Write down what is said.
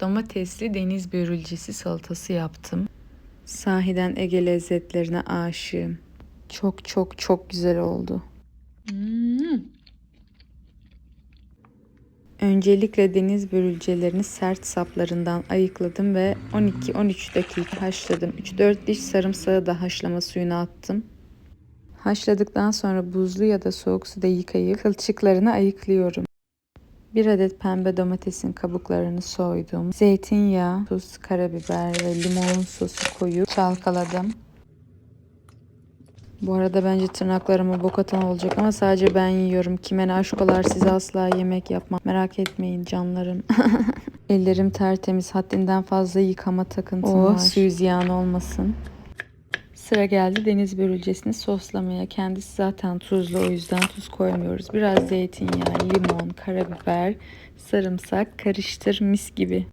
Domatesli deniz börülcesi salatası yaptım. Sahiden Ege lezzetlerine aşığım. Çok çok çok güzel oldu. Hmm. Öncelikle deniz börülcelerini sert saplarından ayıkladım ve 12-13 dakika haşladım. 3-4 diş sarımsağı da haşlama suyuna attım. Haşladıktan sonra buzlu ya da soğuk suda yıkayıp kılçıklarını ayıklıyorum. Bir adet pembe domatesin kabuklarını soydum. Zeytinyağı, tuz, karabiber ve limon sosu koyup çalkaladım. Bu arada bence tırnaklarıma bok atan olacak ama sadece ben yiyorum. Kime ne aşkolar size asla yemek yapmam. Merak etmeyin canlarım. Ellerim tertemiz. Haddinden fazla yıkama takıntım Oh, var. Su ziyan olmasın. Sıra geldi deniz börülcesini soslamaya. Kendisi zaten tuzlu o yüzden tuz koymuyoruz. Biraz zeytinyağı, limon, karabiber, sarımsak karıştır mis gibi.